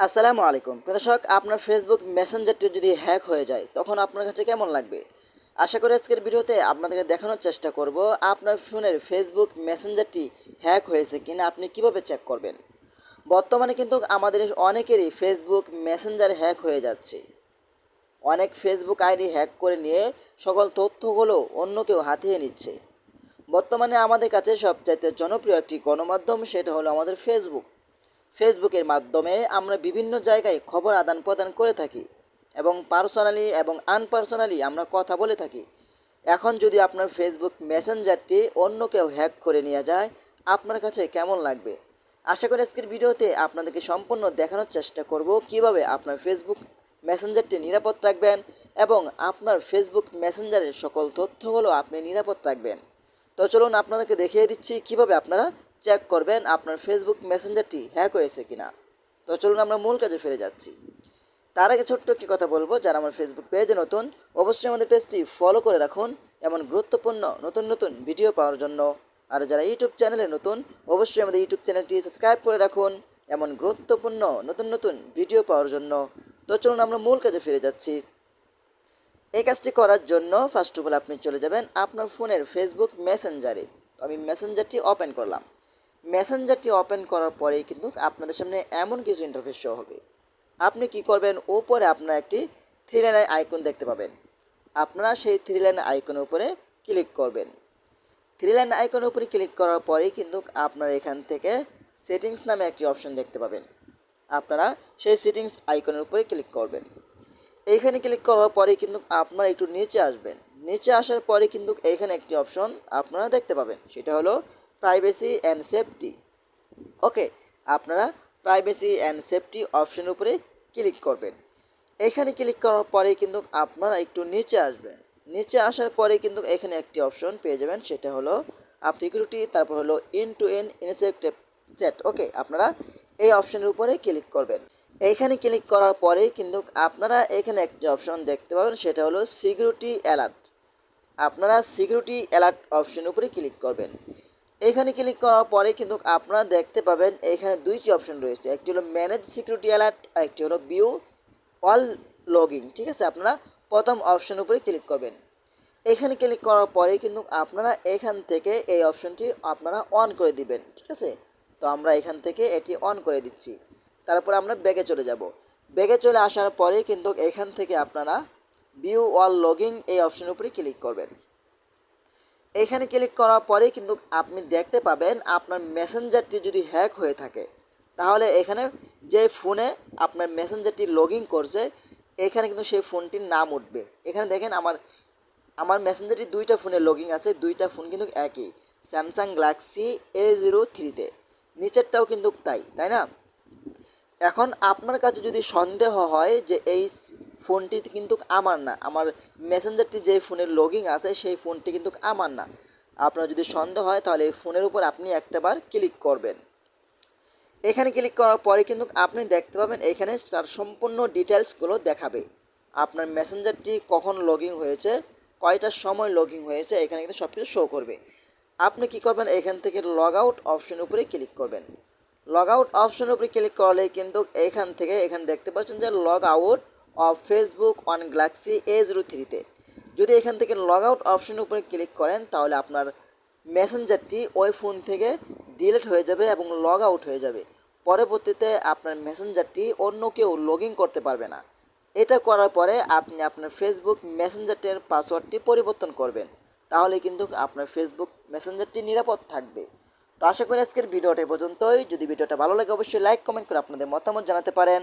আসসালামু আলাইকুম। প্রদর্শক, আপনার ফেসবুক মেসেঞ্জারটি যদি হ্যাক হয়ে যায়, তখন আপনার কাছে কেমন লাগবে? আশা করি আজকের ভিডিওতে আপনাদেরকে দেখানোর চেষ্টা করব, আপনার ফোনের ফেসবুক মেসেঞ্জারটি হ্যাক হয়েছে কিনা আপনি কীভাবে চেক করবেন? বর্তমানে কিন্তু আমাদের অনেকেরই ফেসবুক মেসেঞ্জার হ্যাক হয়ে যাচ্ছে। অনেক ফেসবুক আইডি হ্যাক করে নিয়ে সকল তথ্যগুলো অন্য কেউ হাতিয়ে নিচ্ছে। বর্তমানে আমাদের কাছে সবচাইতে জনপ্রিয় একটি গণমাধ্যম, সেটা হলো আমাদের ফেসবুক ফেসবুকের মাধ্যমে আমরা বিভিন্ন জায়গায় খবর আদান প্রদান করে থাকি এবং পার্সোনালি এবং আনপার্সোনালি আমরা কথা বলে থাকি। এখন যদি আপনার ফেসবুক মেসেঞ্জারটি অন্য কেউ হ্যাক করে নিয়ে যায়, আপনার কাছে কেমন লাগবে? আশা করি আজকের ভিডিওতে আপনাদেরকে সম্পূর্ণ দেখানোর চেষ্টা করব কীভাবে আপনার ফেসবুক মেসেঞ্জারটি নিরাপদ রাখবেন এবং আপনার ফেসবুক মেসেঞ্জারের সকল তথ্যগুলো আপনি নিরাপদ রাখবেন। তো চলুন আপনাদেরকে দেখিয়ে দিচ্ছি কীভাবে আপনারা চেক করবেন আপনার ফেসবুক মেসেঞ্জারটি হ্যাক হয়েছে কিনা। তো চলুন আমরা মূল কাজে ফিরে যাচ্ছি। তার আগে ছোট্ট একটি কথা বলব, যারা আমার ফেসবুক পেজে নতুন, অবশ্যই আমাদের পেজটি ফলো করে রাখুন এমন গুরুত্বপূর্ণ নতুন নতুন ভিডিও পাওয়ার জন্য। আর যারা ইউটিউব চ্যানেলে নতুন, অবশ্যই আমাদের ইউটিউব চ্যানেলটি সাবস্ক্রাইব করে রাখুন এমন গুরুত্বপূর্ণ নতুন নতুন ভিডিও পাওয়ার জন্য। তো চলুন আমরা মূল কাজে ফিরে যাচ্ছি। এই কাজটি করার জন্য ফার্স্ট অফ অল আপনি চলে যাবেন আপনার ফোনের ফেসবুক মেসেঞ্জারে আমি মেসেঞ্জারটি ওপেন করলাম। মেসেঞ্জারটি ওপেন করার পরেই কিন্তু আপনাদের সামনে এমন কিছু ইন্টারফেস শো হবে। আপনি কি করবেন? উপরে আপনার একটি থ্রি লাইনের আইকন দেখতে পাবেন। আপনারা সেই থ্রি লাইন আইকনের উপরে ক্লিক করবেন। থ্রি লাইন আইকনের উপরে ক্লিক করার পরেই কিন্তু আপনারা এখান থেকে সেটিংস নামে একটি অপশন দেখতে পাবেন। আপনারা সেই সেটিংস আইকনের উপরে ক্লিক করবেন। এইখানে ক্লিক করার পরে কিন্তু আপনারা একটু নিচে আসবেন। নিচে আসার পরে কিন্তু এইখানে একটি অপশন আপনারা দেখতে পাবেন। সেটা হলো প্রাইভেসি অ্যান্ড সেফটি ওকে আপনারা প্রাইভেসি অ্যান্ড সেফটি অপশনের উপরে ক্লিক করবেন। এখানে ক্লিক করার পরে কিন্তু আপনারা একটু নিচে আসবেন। নিচে আসার পরে কিন্তু এখানে একটি অপশন পেয়ে যাবেন, সেটা হলো আপ সিকিউরিটি তারপর হলো ইন টু এন ইনসেক্টেভ চ্যাট ওকে আপনারা এই অপশনের উপরে ক্লিক করবেন। এইখানে ক্লিক করার পরেই কিন্তু আপনারা এখানে একটি অপশন দেখতে পাবেন, সেটা হলো সিকিউরিটি অ্যালার্ট আপনারা সিকিউরিটি অ্যালার্ট অপশনের উপরে ক্লিক করবেন। এখানে ক্লিক করার পরে কিন্তু আপনারা দেখতে পাবেন এখানে দুইটি অপশন রয়েছে। একটি হলো ম্যানেজ সিকিউরিটি অ্যালার্ট আর একটি হলো ভিউ অল লগিং ঠিক আছে? আপনারা প্রথম অপশনের উপরে ক্লিক করবেন। এখানে ক্লিক করার পরে কিন্তু আপনারা এখান থেকে এই অপশনটি আপনারা অন করে দিবেন, ঠিক আছে? তো আমরা এখান থেকে এটি অন করে দিচ্ছি। তারপর আমরা ব্যাগে চলে যাব। ব্যাগে চলে আসার পরে কিন্তু এখান থেকে আপনারা ভিউ অল লগিং এই অপশনের উপরে ক্লিক করবেন। এখানে ক্লিক করার পরে কিন্তু আপনি দেখতে পাবেন আপনার মেসেঞ্জারটি যদি হ্যাক হয়ে থাকে, তাহলে এখানে যে ফোনে আপনার মেসেঞ্জারটি লগ করছে, এখানে কিন্তু সেই ফোনটির নাম উঠবে। এখানে দেখেন আমার আমার মেসেঞ্জারটি দুইটা ফোনে লগ আছে, দুইটা ফোন কিন্তু একই স্যামসাং গ্যালাক্সি এ জিরো থ্রিতে নিচেরটাও কিন্তু তাই তাই না? এখন আপনার কাছে যদি সন্দেহ হয় যে এই ফোনটি কিন্তু আমার না। আমার মেসেঞ্জারটি যে ফোনের লগিং আছে, সেই ফোনটি কিন্তু আমার না। আপনার যদি সন্দেহ হয়, তাহলে এই ফোনের উপর আপনি একটাবার ক্লিক করবেন। এখানে ক্লিক করার পরে কিন্তু আপনি দেখতে পাবেন, এখানে তার সম্পূর্ণ ডিটেলসগুলো দেখাবে। আপনার মেসেঞ্জারটি কখন লগিং হয়েছে কয়টার সময় লগিং হয়েছে, এখানে কিন্তু সব কিছু শো করবে। আপনি কি করবেন, এখান থেকে লগ আউট অপশন উপরে ক্লিক করবেন। লগ আউট অপশনের উপরে ক্লিক করলে কিন্তু এখান থেকে, এখানে দেখতে পাচ্ছেন যে log out of Facebook on Galaxy A zero থ্রিতে যদি এখান থেকে লগ আউট অপশনের উপরে ক্লিক করেন, তাহলে আপনার মেসেঞ্জারটি ওই ফোন থেকে ডিলিট হয়ে যাবে এবং লগ আউট হয়ে যাবে। পরবর্তীতে আপনার মেসেঞ্জারটি অন্য কেউ লগ ইন করতে পারবে না। এটা করার পরে আপনি আপনার ফেসবুক মেসেঞ্জারটির পাসওয়ার্ডটি পরিবর্তন করবেন। তাহলে কিন্তু আপনার ফেসবুক মেসেঞ্জারটি নিরাপদ থাকবে। তো আশা করি আজকের ভিডিওটা পর্যন্তই। যদি ভিডিওটা ভালো লাগে, অবশ্যই লাইক কমেন্ট করে আপনাদের মতামত জানাতে পারেন।